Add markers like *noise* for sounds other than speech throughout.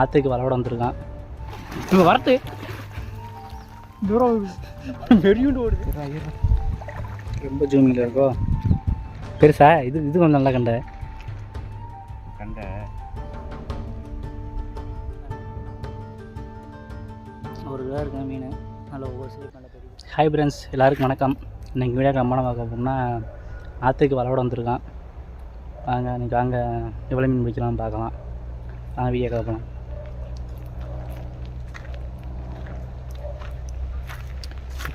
ஆற்றுக்கு வளவோட வந்திருக்கான். இப்போ வரத்து தூரம் வெறியுண்டு ஓடுது. ரொம்ப ஜூமிங்கில் இருக்கோ? பெருசா? இது இது கொஞ்சம் நல்லா கண்ட. கண்ட. ஒரு கிலோ இருக்கா மீன். நல்ல ஒவ்வொரு நல்ல பெரிய ஹாய் ஃப்ரெண்ட்ஸ் எல்லாருக்கும் வணக்கம். இன்னைக்கு வீடியோ கம்மனை பார்க்க போனோம்னா ஆற்றுக்கு வளவோட வந்திருக்கான். வாங்க இன்னைக்கு வாங்க எவ்வளோ மீன் பிடிக்கலாம் பார்க்கலாம். வாங்க வீடியோ பார்க்கலாம்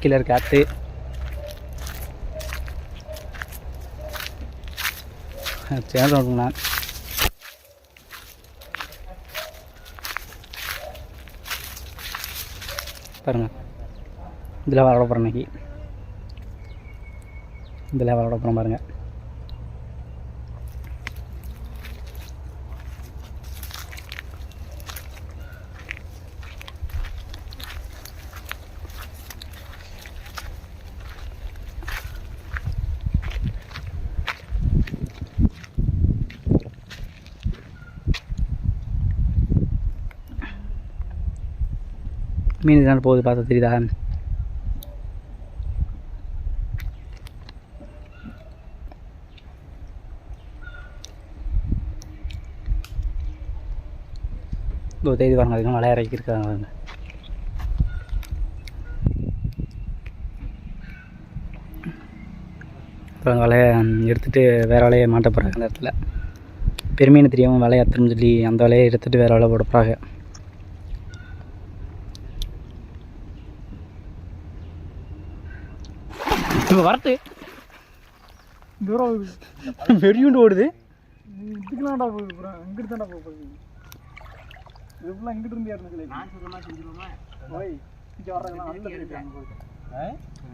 கீழே இருக்க ஆற்று சேர்ந்து விடுங்கண்ணா பாருங்க. இதில் விளாட போகிறேன் இன்னைக்கு. இதில் விளாட போகிறோம் பாருங்கள் மீன் இதனால் போகுது பார்த்தா தெரியுதா? இதோ தேதி பாருங்க அதிகமாக வளைய இறக்கி இருக்காங்க பாருங்க அப்புறம் வலையை எடுத்துகிட்டு வேறு வலையை மாட்ட போகிறாங்க அந்த இடத்துல. பெருமையான தெரியாமல் வலையை அத்துன்னு சொல்லி அந்த வலையை எடுத்துகிட்டு வேறு வலை போட போகிறாங்க இப்போ வரத்து தூரம் வெறியுண்டு ஓடுது. இதுக்குலாம்டா போகுது ப்ரோ இங்கிட்டு தான்டா போக போகுது. இது ஃபுல்லாக இங்கிட்டு இருந்து ஏறணும் சொல்லி நான் சொல்லுமா செஞ்சிருவோமா ஓய் இங்கே அங்கே போயிட்டு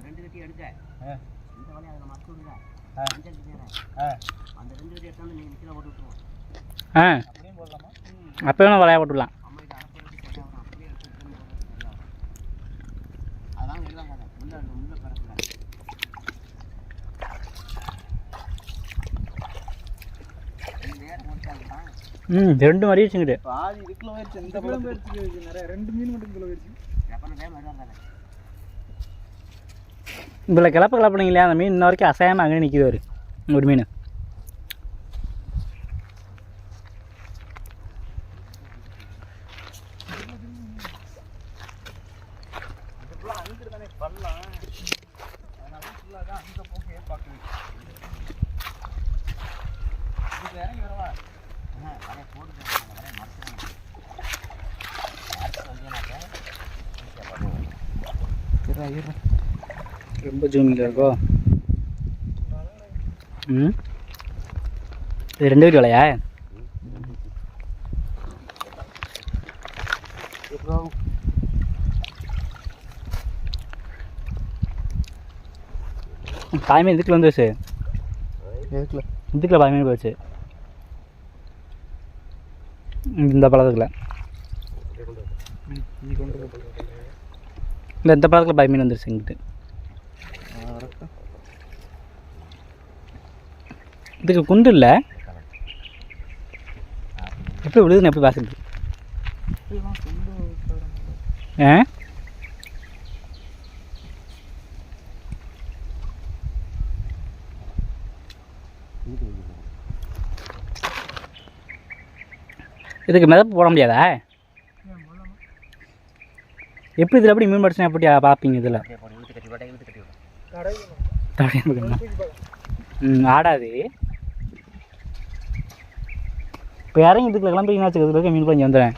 ரெண்டு கட்டி எடுக்க இந்த வலையை அதில் மறக்க விடுங்க அந்த ரெண்டு கட்டி எடுத்தாலும் நீங்கள் நிற்கிற போட்டு விட்டுருவோம். ஆ. அப்படியே போடலாமா? அப்போ வேணால் வலைய போட்டுடலாம் அம்மா இது அரைப்பறதுக்கு சரியாக வரும் அப்படியே எடுத்து திரும்பி போடுறது சரியாக வரும் அதான் எல்லாம் கதை உள்ள உள்ள பறக்கல நேரம் முடிச்சாங்கதான் ம் ரெண்டு மாதிரி வச்சுக்கிட்டு பாதி இதுக்குள்ள போயிடுச்சு இந்த பக்கம் போயிடுச்சு நிறைய ரெண்டு மீன் மட்டும் டைம் வருவாங்க இதில் கிளப்ப கிளப்புனீங்க இல்லையா அந்த மீன் இன்ன வரைக்கும் அசையாமல் அங்கே நிற்கிது ஒரு மீன் ஃபுல்லாக அங்கிட்டு தானே பண்ணலாம் அதனால ஃபுல்லாக தான் அங்கே போக பார்க்குது இதுக்கு இறங்கி வரவா வலையை போட்டு வலையை மறைச்சிடுவாங்க மறைச்சு வந்தீங்கன்னாக்க ஈஸியாக பண்ணுவோம் இருறா இருறா இருக்கோ ம்? இது ரெண்டு வீட்டு வலையா? தாய்மீன் இதுக்குள்ள வந்துருச்சு எதுக்குள்ள இதுக்குள்ள பாய்மீன் போயிடுச்சு இந்த பழத்துக்குள்ள. இந்த பழத்தில் பாய்மீன் வந்துருச்சு இங்கிட்டு. இதுக்கு குண்டு இல்லை. எப்படி விழுதுன்னு எப்படி பேசுறது ஆ? இதுக்கு மிதப்பு போட முடியாதா? எப்படி இதில் எப்படி மீன் படிச்சுனா எப்படி பார்ப்பீங்க இதில்? ஆடாது. இப்போ இறங்கி இதுக்குள்ள கிளம்பிங்கன்னா வச்சுக்க இதுல இருக்க மீன் கொஞ்சம் வந்துடுறேன்.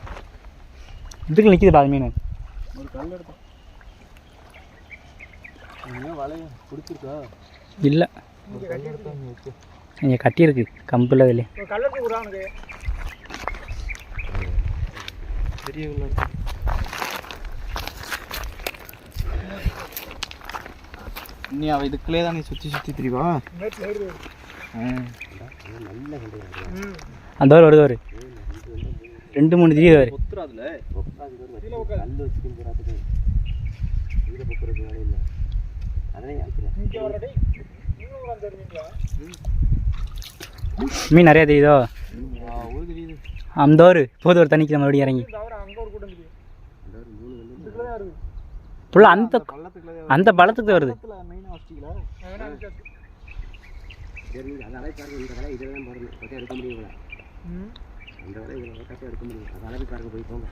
இதுக்கு நிற்கிது பாதி மீன். இல்லை. இங்கே கட்டியிருக்கு கம்பில் விடா உனக்கு பெரிய நீ அவ இதுக்குள்ளே தான் நீ சுற்றி சுற்றி திரிவா? அந்த ஒரு வருது ஒரு ரெண்டு மூணு திரி வரு. மீன் நிறையா தெரியுதோ? அந்த ஒரு போது ஒரு தண்ணிக்கு மறுபடியும் இறங்கி. ஃபுல்லாக அந்த அந்த பழத்துக்கு வருது. வச்சிட்டீங்களா சரி அந்த அளவு பாருங்க இந்த வலை இதில் தான் பாருங்க. கட்டை எடுக்க முடியும் இவ்வளோ ம். அந்த வலை கட்டை எடுக்க முடியும். அந்த அளவு பாருங்க போய் போங்க.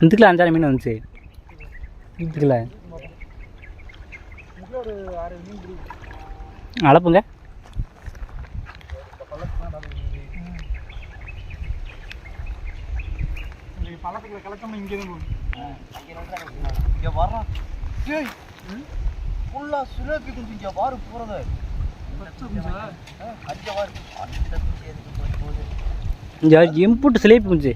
இதுக்குள்ள அஞ்சாறு மீன் வந்துச்சு. இதுக்குள்ள அளப்புங்க பள்ளத்துக்குள்ள கலக்காம இங்கே தான் போகும் இங்க வர்றான் ஏய் ஃபுல்லா சுரேபி குஞ்சு இங்க. வாரு போறது. அங்க இம்புட்டு சிலேபி குஞ்சு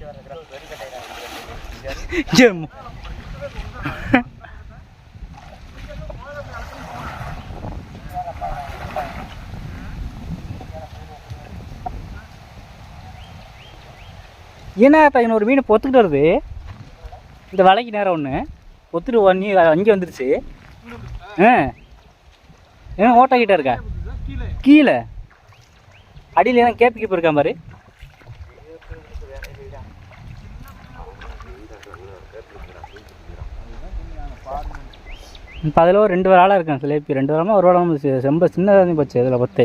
என்ன ஏன்னா இன்னொரு மீன் பொத்துக்கிட்டு வருது? இந்த வலைக்கு நேரம் ஒன்று பொத்துட்டு ஒன்னி அங்கே வந்துருச்சு. ஆ. ஏன் ஓட்டாக்கிட்டே இருக்கா? கீழே. அடியில் ஏன்னா கேப்பு கீப்பு இருக்கா பாரு. இப்போ அதில் ஒரு ரெண்டு வாரம் இருக்கேன் சிலேபி ரெண்டு வாரமாக ஒரு வாரமாக ரொம்ப சின்னதாக போச்சு அதில் பத்து.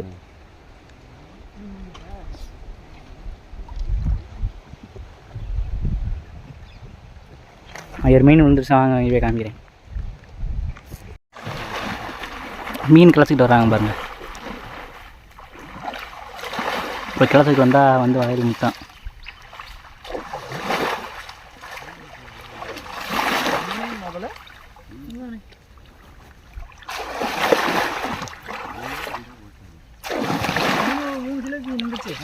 ஐயர் மீன் விழுந்துருச்சு வாங்க இவே காமிக்கிறேன். மீன் கிளச்சிக்கிட்டு வராங்க பாருங்கள் இப்போ கிளச்சிக்கிட்டு வந்தால் வந்து வயல் முத்தான் முதல்ல மூணு சிலைக்கு நின்றுச்சு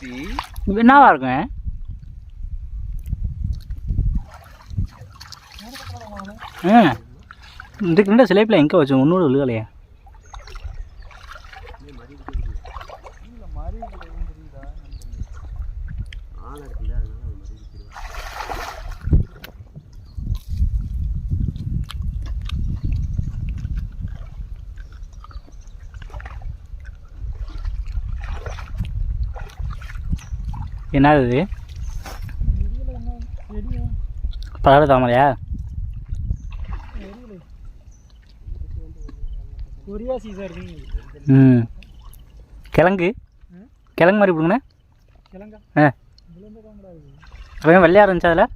இது என்னவா இருக்கும் இதுக்கு ரெண்டு சிலைப்பில் எங்கே வச்சோம் ஒன்னோட விழுகலையா ஆள் இருக்குல்ல அதனால அவன் மறுபடியும் திரும்ப என்னது? இது பரவாயில்ல தாமரையா? ம். கிழங்கு? கிழங்கு மாதிரி கொடுங்கண்ணே. ஆ. இதுலேருந்து அப்போ வெள்ளையாக இருந்துச்சு அதில்?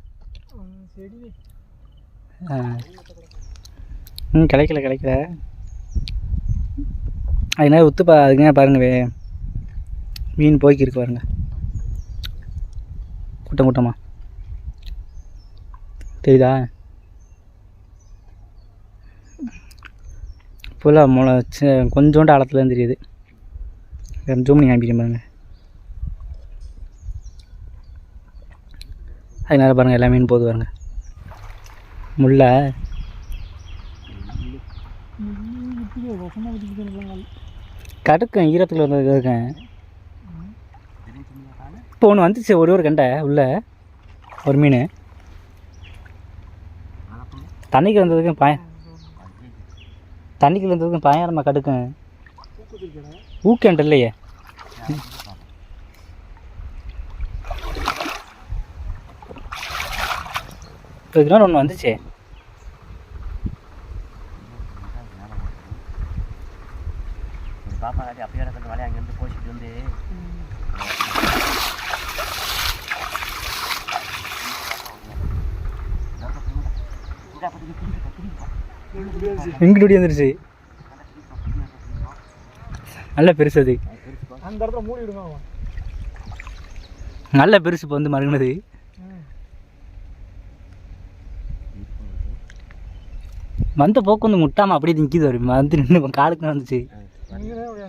ஆ. ம் கிடைக்கல கிடைக்கல. அது என்ன உத்து பா அதுங்க பாருங்க மீன் போய்க்கு இருக்கு கூட்டம் கூட்டமாக தெரியுதா? ஃபுல்லாக முளை கொஞ்சோண்டு ஆழத்துலேருந்து தெரியுது. ஜூம் பண்ணி காமிக்கிறேன் பாருங்கள் அதனால பாருங்கள் எல்லா மீன் போகுது பாருங்க. முல்லை. வசமாக கடுக்கேன் ஈரத்தில் வந்து இருக்கேன் இப்போ ஒன்று வந்துச்சு ஒரே ஒரு கண்டை உள்ள. ஒரு மீன். தண்ணிக்கு வந்ததுக்கும் பாய தண்ணிக்கு வந்ததுக்கும் பயங்கரமாக கடுக்கும். ஊக்கேன்ட்டு இல்லையே. இதுக்கு ஒன்று வந்துச்சு ஒரு பாப்பா காட்டி அப்படியே கிடக்கிற வலையை அங்கேருந்து போச்சுட்டு வந்து எங்கிட்ட வந்துருச்சு நல்ல பெருசு அது. அந்த இடத்துல மூடி விடுங்க நல்ல பெருசு இப்போ வந்து மறுகுனது வந்த போக்கு வந்து முட்டாமல் அப்படியே நிற்கிது வரும் வந்து நின்று காலுக்கு வந்துச்சு நீங்க தான் அப்படியே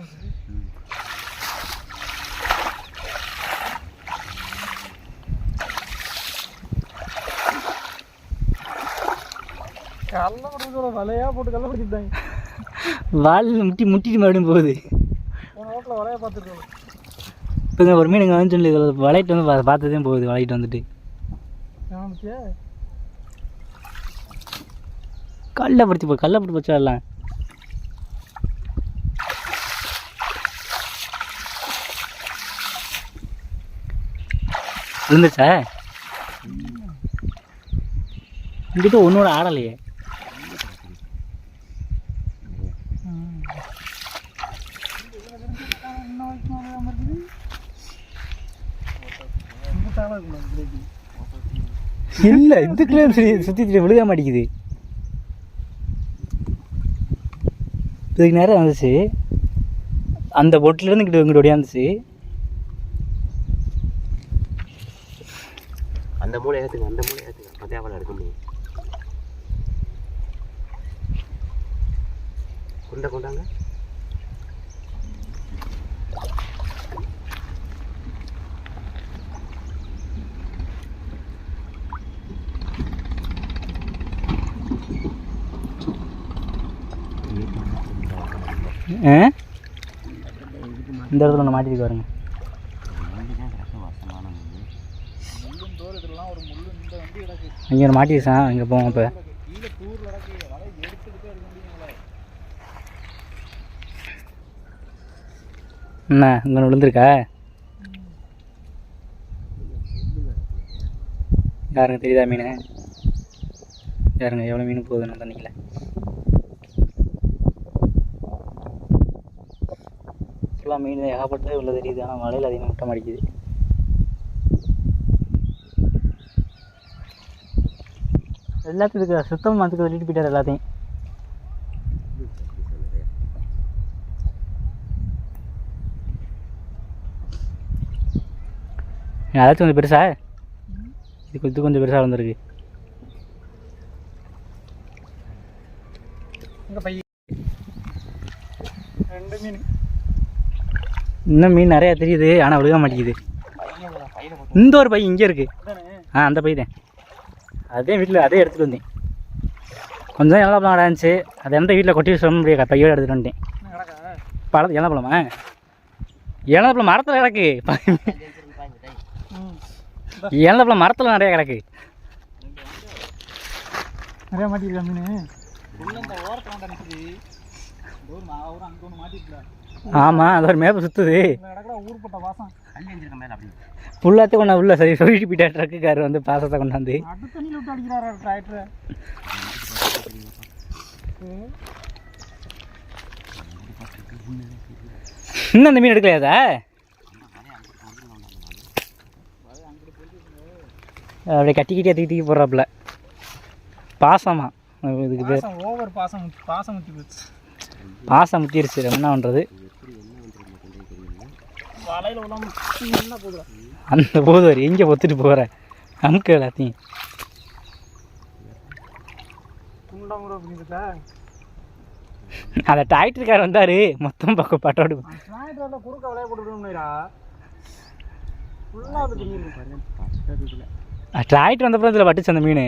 கல்ல போட்டு வலையா போட்டு கல்ல பிடிச்சிட்டாங்க. வாலில் முட்டி முட்டிட்டு மறுபடியும் போகுது. ரோட்டில் வலையா பார்த்துருக்கோம் இப்போ ஒரு மீன் இங்கே வந்து சொல்லி இதில் வளையிட்டு வந்து பார்த்ததே போகுது வளையிட்டு வந்துட்டு. கல்லை பிடிச்சி போ கல்லை பிடிச்சி வச்சிடலாம் விழுந்துச்சா இங்கிட்ட ஒன்றோட ஆடலையே. இல்லை இதுக்குள்ளே சுற்றி சுற்றி விழுக மாட்டேங்குது இதுக்கு நேரம் வந்துச்சு அந்த பொட்டிலேருந்து இங்கிட்ட இங்கிட்ட ஓடியாந்துச்சு அந்த மூளை ஏற்றுங்க அந்த மூளை ஏற்றுங்க பத்தியாவில் எடுக்க முடியும் கொண்ட கொண்டாங்க ஆ இந்த இடத்துல ஒன்று மாட்டிட்டு பாருங்க. இங்கே ஒரு ஒன்று போவோம் இப்போ. என்ன இங்கே விழுந்திருக்கா? யாருங்க தெரியுதா மீன்? யாருங்க எவ்வளோ மீன் போகுதுன்னு தண்ணிக்கல எல்லாம் மீன் ஏகப்பட்டது உள்ள தெரியுது ஆனால் மழையில் அதிகமாக முட்டை மாடிக்குது எல்லாத்துக்கு சுத்தம் மரத்துக்கு வெளியிட்டு போயிட்டார் எல்லாத்தையும். அதாச்சும் கொஞ்சம் பெருசா? இது கொஞ்சம் கொஞ்சம் பெருசாக வந்திருக்கு ரெண்டு மீன். இன்னும் மீன் நிறையா தெரியுது ஆனால் விழுக மாட்டேங்குது. இந்த ஒரு பை இங்கே இருக்குது ஆ அந்த பை தான். அதே வீட்டில் அதே எடுத்துகிட்டு வந்தேன். கொஞ்சம் இளப்பழம் இருந்துச்சு அது எந்த வீட்டில் கொட்டி சொல்ல முடியாது பையோடு எடுத்துகிட்டு வந்துட்டேன். என்ன கிடக்கா பழம்? இளப்பழமா இளப்பழம் மரத்தில் கிடக்கு. ம் இளப்பழம் மரத்தில் நிறையா கிடக்கு. நிறைய மாட்டிருக்கா மீன்? ஆமாம் அது ஒரு மேப்பு சுற்றுது ஃபுல்லாத்தையும் கொண்டா உள்ள சரி சொல்லிட்டு போயிட்டா ட்ரக்குக்காரர் வந்து பாசத்தை கொண்டாந்து இன்னும் அந்த மீன் எடுக்கலையாதா அப்படியே கட்டிக்கிட்டே தூக்கி தூக்கி போடுறாப்புல. பாசமா. இதுக்கு பேர் பாசம் ஓவர் பாசம் பாசம் முத்தி போச்சு. பாசம் முத்திருச்சு என்ன பண்ணுறது வலையில் விடாம என்ன போதுடா அந்த போது வரை எங்கே பொத்துட்டு போகிற அமுக்கு எல்லாத்தையும். துண்டா கூட பண்ணிக்கிட்டா அந்த டிராக்டர்கார் வந்தார். மொத்தம் பக்கம் பட்டோடு குறுக்க விளைய போட்டு டிராக்டர் வந்தப்பறம் இதில் பட்டுச்சு அந்த மீன்.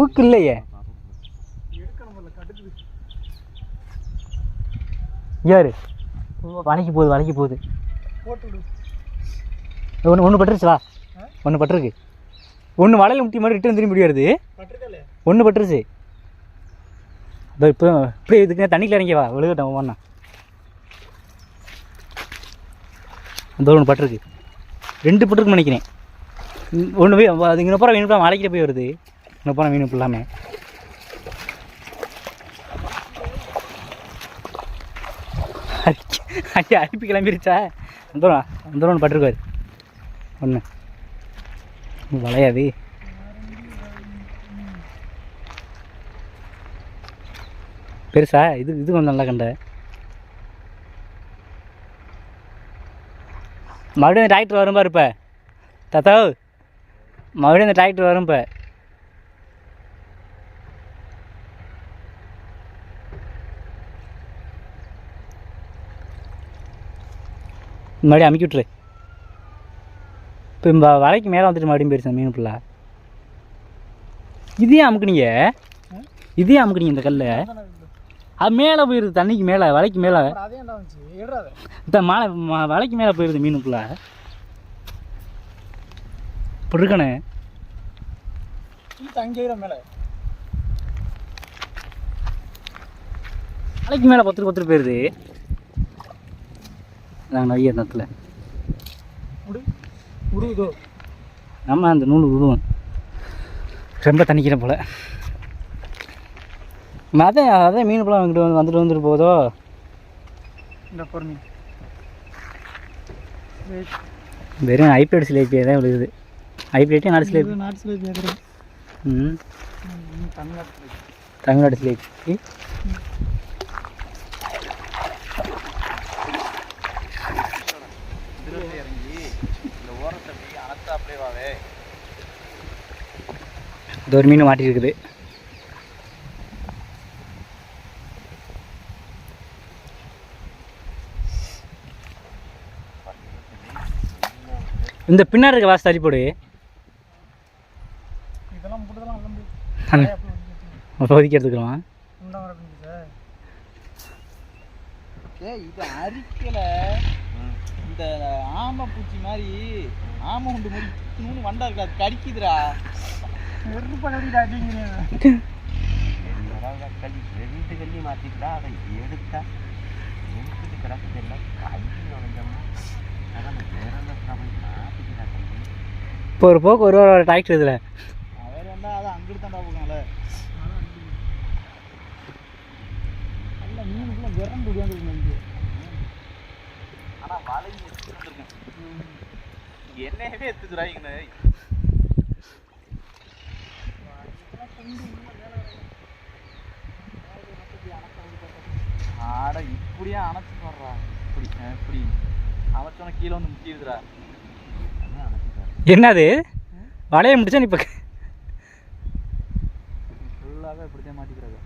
ஊக்கு இல்லையே. யாரு? வலைக்கு போகுது வலைக்கு போகுது. ஒன்று ஒன்று பட்டுருச்சு வா ஒன்று பட்டிருக்கு. ஒன்று வலையில் முட்டி மாதிரி ரிட்டர்ன் திரும்பி வருது பட்டிருக்கல ஒன்று பட்டுருச்சு. இப்போ இப்படி இதுக்கு தண்ணிக்குள்ள இறங்கி வா விழுகட்டும் ஒவ்வொன்றா அந்த ஒன்று பட்டிருக்கு. ரெண்டு பட்டிருக்கு நினைக்கிறேன். ஒன்று போய் அது இங்கே போகிற மீன் மலைக்கிட்ட போய் வருது. இங்கே போகிற மீன் ஃபுல்லாமே ஐயா அனுப்பி கிளம்பிருச்சா? வந்துடும் வந்துடும் ஒன்று பட்டிருக்காரு ஒன்று வளையாது. பெருசா? இது இது கொஞ்சம் நல்லா கண்ட. மறுபடியும் இந்த டிராக்டர் வரும் பாருப்ப இப்போ. மறுபடியும் இந்த டிராக்டர் வரும் இப்போ. மறுபடியும் அமுக்கி விட்ரு இப்போ இந்த வலைக்கு மேலே வந்துட்டு மறுபடியும் போயிருச்சு மீன் புள்ளா. இதையும் அமுக்குனீங்க? இதையும் அமுக்குனீங்க இந்த கல்லை? அது மேலே போயிருது தண்ணிக்கு மேலே வலைக்கு மேலே. இந்த மாலை வலைக்கு மேலே போயிருது மீனுக்குள்ள இப்படி இருக்கணே. தங்கிற மேலே. வலைக்கு மேலே பத்து பத்து போயிருது. நாங்கள் நிறைய நேரத்தில் முடி உருகுதோ நம்ம அந்த நூல் விடுவோம் ரொம்ப தண்ணிக்கிறேன் போல். அதான் அதான் மீன் பழம் வந்துட்டு வந்து வந்துட்டு வந்துட்டு போதோ இந்த பொறுமை வெறும் ஹைப்ரிட் சிலேபியாக தான் விழுகுது. ஹைப்ரிட்டே நாடு சிலேபி. நாட்டில் கேட்குறேன் ம். தமிழ்நாட்டில் தமிழ்நாடு சிலேபி இறங்கி இந்த ஓரத்தை நீ அனத்தா அப்படியே வாவே இது ஒரு மீன் மாட்டிருக்குது. இந்த பின்னாடி இருக்க வாசல் தள்ளி போடு. ஒதுக்கி எடுத்துக்கலாம். இது அரிக்கல. இந்த ஆமை பூச்சி மாதிரி ஆமை உண்டு நூறு வண்டா இருக்கு அது கடிக்குதுடா. கல்லி அதை அதான் இப்போ ஒரு போக்கு ஒரு ஒரு டிராக்டர் இதில் என்னவே வந்தா அதை அங்கிட்டு தாண்டா போகல நல்ல மீனுக்குள்ள விரண்டு உட்காந்துருக்கு ஆனா வலை எடுத்துருக்கேன் என்னையவே எடுத்துக்கிறாங்க ஆட இப்படியே அணைச்சு போடுறா. இப்படி இப்படி. அணைச்சோன்னா கீழே வந்து முக்கிடுதுடா என்னது? வளைய முடிச்சா நீ இப்போ ஃபுல்லாகவே இப்படிதான் மாட்டிக்கிறாங்க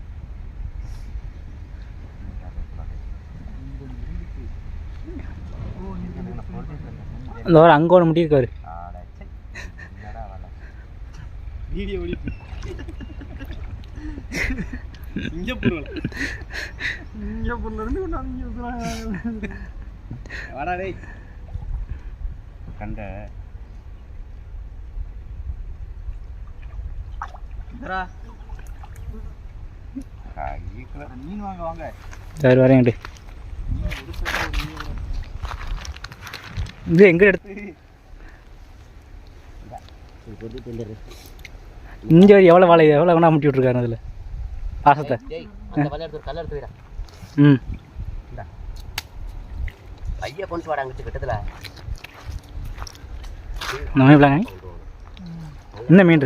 இந்த ஒரு அங்கே ஒன்று முட்டியிருக்காரு வீடியோ இங்கே பொருள் இருந்து கொண்டாந்து இங்கே ஊத்துறாங்க. வாடா டேய். கண்ட. மீன் வாங்க வாங்க. சரி மீன் இது எங்கே எடுத்து இங்கே எவ்வளோ வாழை எவ்வளோ வேணா முட்டி விட்ருக்காரு அதில். பாசத்தை. டேய் அந்த வலை எடுத்து கல்ல எடுத்து வைடா. ம். கையை கொண்டு வாடா அங்கிட்டு கிட்டத்துல. நம்ம எப்படிங்க என்ன மீன்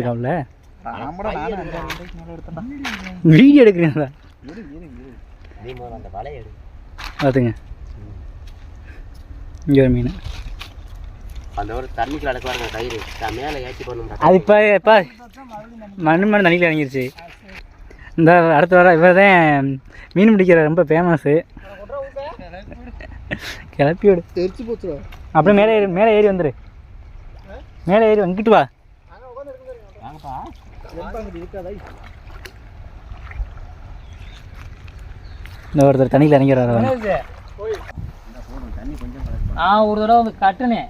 வீடியோ எடுக்கிறீங்களா? பார்த்துங்க. இங்கே ஒரு மீன். அந்த ஒரு தண்ணிக்குள்ள அடக்க கயிறு மேலே ஏற்றி பண்ணும் அது இப்போ இப்போ. மண் மண் தண்ணியில் இறங்கிருச்சு. இந்த அடுத்த வர இவர் தான் மீன் பிடிக்கிற ரொம்ப ஃபேமஸ்ஸு கிளப்பி விடு. தெரிச்சு போச்சுடா. அப்படியே மேலே ஏறி மேலே ஏறி வந்துரு. மேலே ஏறி வந்துட்டு வா. வாங்கப்பா. இருக்காதா இந்த ஒருத்தர் தண்ணியில் கொஞ்சம் நான் ஒரு தடவை வந்து கட்டினேன்.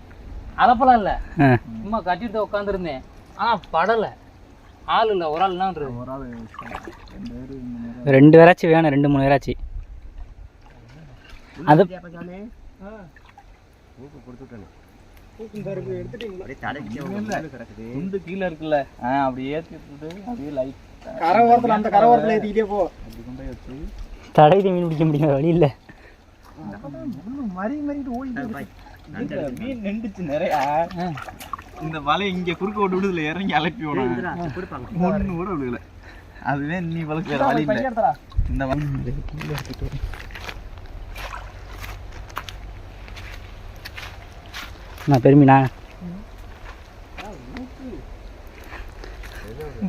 அலப்பலாம் இல்லை. ஆ. சும்மா கட்டிட்டு உட்காந்துருந்தேன் ஆனால் படலை. ஆள் இல்லை. ஒரு ஆள் என்னன்றது ஒரு ஆள் ரெண்டு பேராச்சும் வேணும். ரெண்டு மூணு பேராச்சும் அது துண்டு கீழே இருக்குல்ல. ஆ அப்படி ஏற்றி விட்டுட்டு அப்படியே லைட் கரை ஓரத்தில் அந்த கரை ஓரத்தில் ஏற்றிக்கிட்டே போ. அப்படி கொண்டு போய் வச்சு. தடையில் மீன் பிடிக்க முடியாது வழி இல்லை. மறி மறிட்டு ஓடி மீன் நின்றுச்சு நிறைய. இந்த வலை இங்க குறுக்க விட்டு விடுதுல இறங்கி அலப்பி விடும். ஒண்ணு கூட விடுல. அதுவே நீ வளர்க்க வேற வழி இல்லை இந்த வலை. நான் பெருமினா.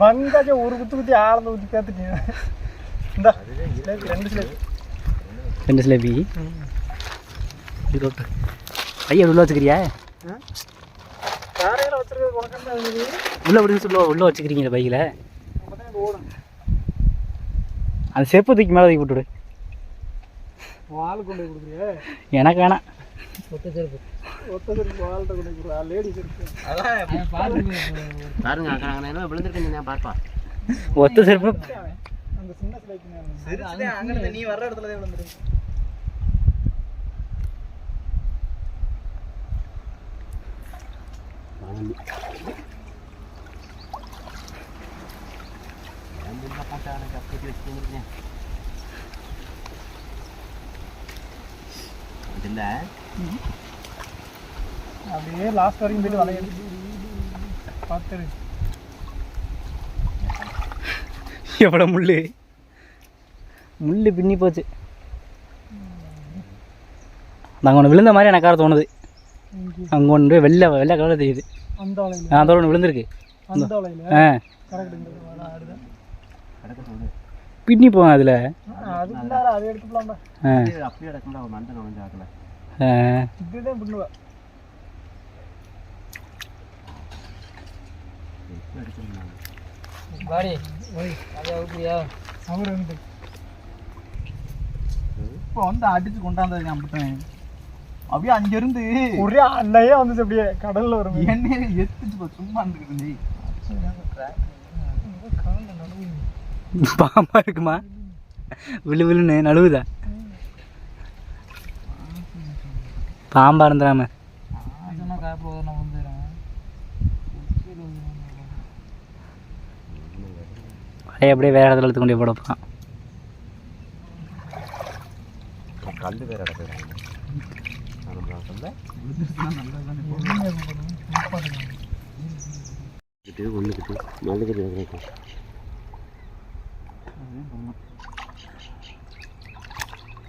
பங்காச்ச ஒரு குத்து குத்தி ஆழந்த ஊற்றி பேத்துட்டீங்க இந்த ரெண்டு சிலேபி ரெண்டு சிலேபி ஐயா உள்ள வச்சுக்கிறியா? என்ன உள்ள விடுங்க சொல்ல உள்ள வச்சுக்கிறீங்களா பைக்கில் அந்த செப்பு தூக்கி மேலே தூக்கி விட்டுடு வால் கொண்டு போய் கொடுக்குறியே? எனக்கு வேணாம். ஒத்த செருப்பு. ஒத்த செருப்பு வால்கிட்ட கொண்டு போய் கொடுக்குறா லேடி செருப்பு அவன் பார்த்துட்டு பாருங்க அக்கா நான் என்ன விழுந்திருக்கேன் நான் பார்ப்பா ஒத்த செருப்பு அந்த சின்ன சிலைக்கு சிரிச்சுதே அங்க இருந்து அப்படியே லாஸ்ட் வரைக்கும் போயிட்டு வளைய பார்த்துரு. எவ்வளோ முள் முள் பின்னி போச்சு. நாங்கள் ஒன்று விழுந்த மாதிரி எனக்கு கார தோணுது. அங்கே ஒன்று வெள்ளை வெள்ளை கலரில் தெரியுது. அந்த வலையில அந்த ஒன்று விழுந்திருக்கு. அந்த வலையில ஆ பின்னி போவேன் அதில். அதை எடுத்துக்கலாம்டா. அப்படியே கிடக்கும்டா ஒரு மண்டை நுழைஞ்ச ஆக்கல ஆ. இப்படிதான் பண்ணுவா இப்போ எடுத்துருந்தாங்க பாடி அதை அவுக்குறியா அவர் வந்து. இப்போ வந்து அடிச்சு கொண்டாந்து அம்பிட்டேன் அப்படியே அங்க இருந்து ஒரே அண்ணையே வந்துச்சு அப்படியே கடல்ல வரும். எண்ணெயில எத்துச்சு போ, சும்மா இருந்துக்கிட்டு பாம்பா இருக்குமா? விழு விழுன்னு நழுவுதா? பாம்பா இருந்துடாம வந்துடுறேன் அப்படியே வேற இடத்துல எடுத்து கொண்டு போய் போட போகிறான் கல் வேற கிடக்குறாங்க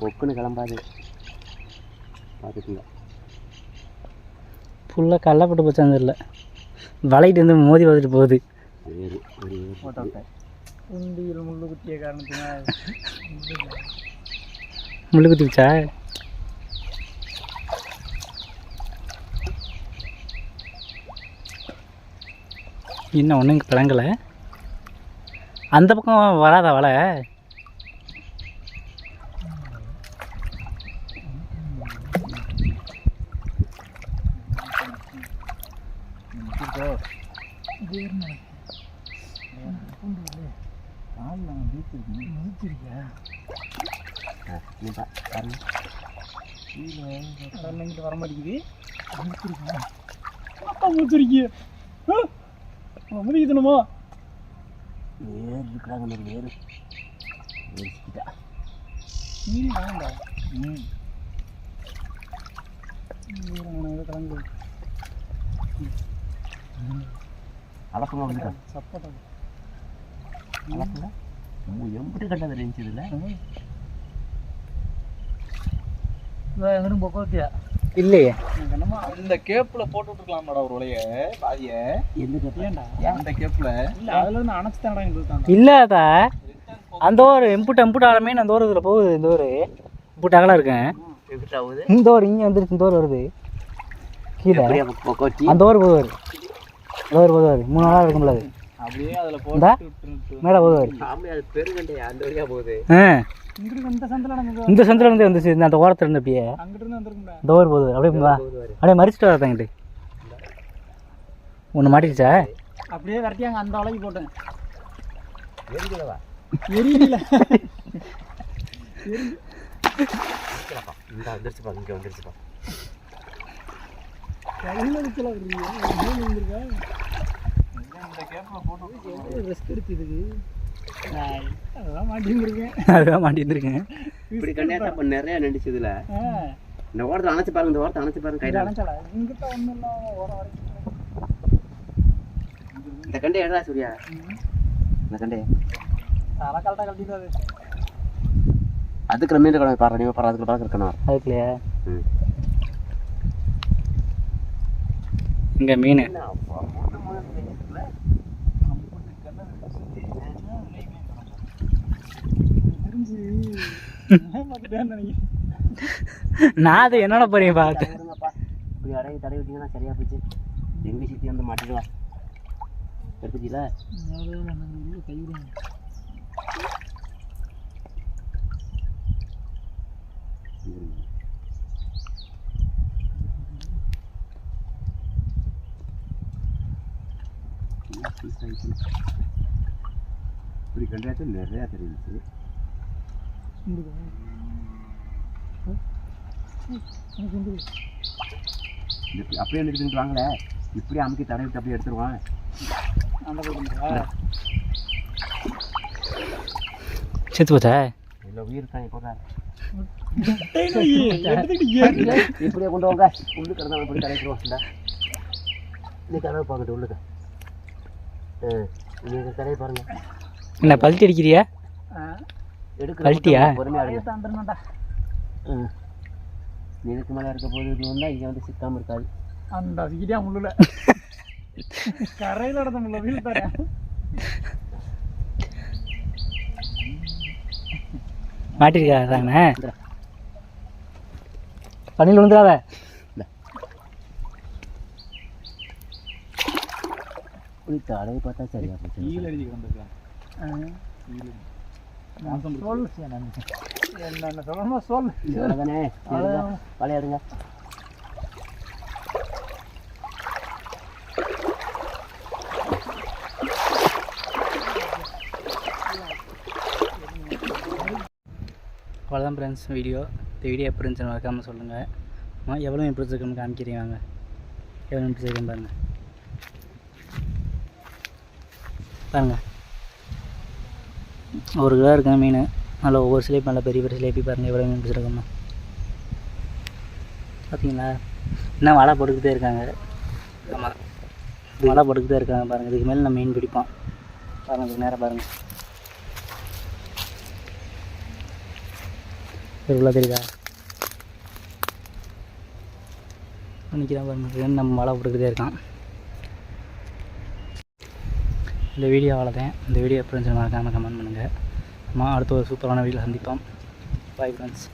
பொக்குன்னு கிளம்பாது. பார்த்துக்குங்க. ஃபுல்லாக கள்ளப்பட்டு போச்சான்னு தெரியல. வளையிட்டு வந்து மோதி பார்த்துட்டு போகுது. முள்ளு குத்திய காரணத்தினால். முள்ளு குத்திச்சா இன்னும் ஒன்றும் பிளங்கலை. அந்த பக்கம் வராதா வலை வர மாட்டேங்குது முதிக்கணுமா வேறு இருக்கிறாங்க வேறு வேறு சிக்கிட்டா மீன். வேண்டாம் ம் கலந்து அளப்புங்க வந்துட்டா சப்போட்டா எம்பிட்டு இருந்துச்சு இதில். இல்லையே. என்னமா இந்த கேப்ல போட்டு விட்டுருக்கலாமாடா ஒரு உலைய பாதிய. எந்த கப்பல் ஏன்டா? அந்த கேப்ல இல்ல அதுல இருந்து அணைச்சு தானடா எங்களுக்கு இல்லாதா அந்த ஒரு எம்புட்டு எம்புட்டு ஆழமே அந்த ஒரு இதில் போகுது இந்த ஒரு எம்புட்டு அகலம் இருக்கேன். இந்த ஒரு இங்கே வந்துருச்சு இந்த ஒரு வருது. கீழே. அந்த ஒரு போகுது இந்த ஒரு போகுது மூணு நாளாக இருக்கும்ல அது. அப்படியே அதுல போட்டு மேலே போகுது ஆமாம் அது பெருங்கண்டையா அந்த வழியா போகுது. இந்த சந்தில இருந்து வந்துச்சு. இந்த அந்த ஓரத்துல இருந்து அப்படியே ஒரு போகுது. அப்படியே அப்படியே மறிச்சிட்டு வரதாங்கிட்டு ஒன்று மாட்டிடுச்சா? அப்படியே விரட்டியாங்க அந்த அலைக்கு போட்டேன். எரியல. இந்த வந்துருச்சுப்பா இங்கே வந்துருச்சுப்பா கையில நிக்கல மீன் அதுதான் மாட்டிருந்துருக்கேன் இப்படி கண்டையா இப்போ நிறைய நின்றுச்சு இதில். இந்த ஓரத்தை அணைச்சு பாருங்க இந்த ஓரத்தை அணைச்சு பாருங்க கையில் அணைச்சல இங்கிட்ட ஒன்றும் ஓரம் இந்த கண்டை எடா சூர்யா. இந்த கண்டை தலை கரெக்டாக கழட்டிட்டு அதுக்கு மீன் கடை பாரு நீ பாரு அதுக்கு பழக்கம் இருக்கணும். அதுக்குலையா ம். இங்கே மீன். *laughs* நான் அது என்னோட போறீங்க பார்த்து இப்படி அடங்கி தடவி விட்டீங்கன்னா சரியா போச்சு. எங்க சித்தி வந்து மாட்டிடுவா. எடுத்துச்சில இப்படி கண்டாச்சு நிறையா தெரிஞ்சிச்சு அப்படியே எடுத்துட்டு வாங்களே இப்படி அமுக்கி தடவிட்டு அப்படியே எடுத்துருவான். அந்த பக்கம் செத்து போச்சா? இல்லை உயிர் தான் இப்போ எடுத்துக்கிட்டு இப்படியே கொண்டு வாங்க. உள்ளு கிடந்தா இப்படி கடைக்கிறோம் இந்த. கதவை பார்க்கட்டும் உள்ளுக்கு. ஆ நீங்கள் கடையை பாருங்க. என்ன பல்ட்டி அடிக்கிறியா? கழட்டியா? மட்டும் பொறுமையா எடுங்க. தந்துடணும்டா. ம் இதுக்கு மேலே இருக்க போது இது வந்தால் இங்கே வந்து சிக்காமல் இருக்காது. அந்த வீடியா முள்ளுல. கரையில் நடந்த முள்ள வீல் மாட்டிருக்கா தானே? பண்ணியில் விழுந்துடாத. தடவை பார்த்தா சரியா போச்சு. கீழே அடிச்சு வந்திருக்கான் சொல் என்னென்ன சொல்லணுமோ சொல் அவ்வளோதானே விளையாடுங்க அவ்வளோதான் ஃப்ரெண்ட்ஸ் வீடியோ இந்த வீடியோ எப்படி இருந்துச்சுன்னு மறக்காமல் சொல்லுங்கள் அம்மா எவ்வளோ மீன் பிடிச்சிருக்குன்னு காமிக்கிறீங்க வாங்க. எவ்வளோ மீன் பிடிச்சிருக்குன்னு பாருங்கள் பாருங்கள் ஒரு கிலோ இருக்க மீன். நல்லா ஒவ்வொரு சிலேபி நல்லா பெரிய பெரிய சிலேபி பாருங்கள் எவ்வளோ மீன் பிடிச்சிருக்கோம்மா பார்த்தீங்களா? இன்னும் வலை போட்டுக்கிட்டே இருக்காங்க. ஆமாம் வலை போட்டுக்கிட்டே இருக்காங்க பாருங்கள் இதுக்கு மேலே நம்ம மீன் பிடிப்போம். பாருங்கள் இதுக்கு நேரம் பாருங்கள் இவ்வளோ தெரியுதா? நிற்கிறான் பாருங்க. நம்ம மழை போட்டுக்கிட்டே இருக்கான். இந்த வீடியோ அவ்வளோதான். இந்த வீடியோ எப்படி இருந்துச்சு மறக்காமல் கமெண்ட் பண்ணுங்கள் அம்மா அடுத்த ஒரு சூப்பரான வீடியோ சந்திப்போம். Bye friends